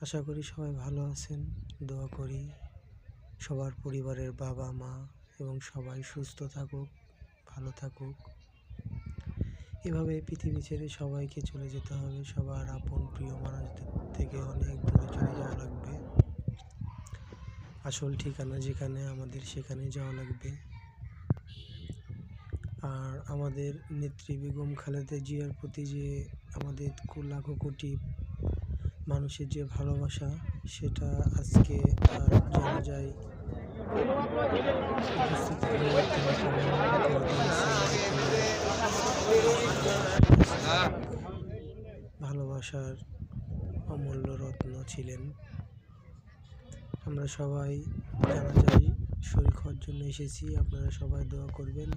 আশা করি সবাই ভালো আছেন। দোয়া করি সবার পরিবারের বাবা, মা এবং সবাই সুস্থ থাকুক, ভালো থাকুক। এভাবে পৃথিবী ছেড়ে সবাইকে চলে যেতে হবে। সবার আপন প্রিয় মানুষদের থেকে অনেক দূরে চলে যাওয়া লাগবে। আসল ঠিকানা যেখানে, আমাদের সেখানে যাওয়া লাগবে। আর আমাদের নেত্রী বেগম খালেদা জিয়ার প্রতি যে আমাদের লাখো কোটি মানুষের যে ভালোবাসা, সেটা আজকে আর জানা যায় ভালোবাসার অমূল্য রত্ন ছিলেন আমরা সবাই জানা যায় শরীর হওয়ার জন্য এসেছি, আপনারা সবাই দোয়া করবেন।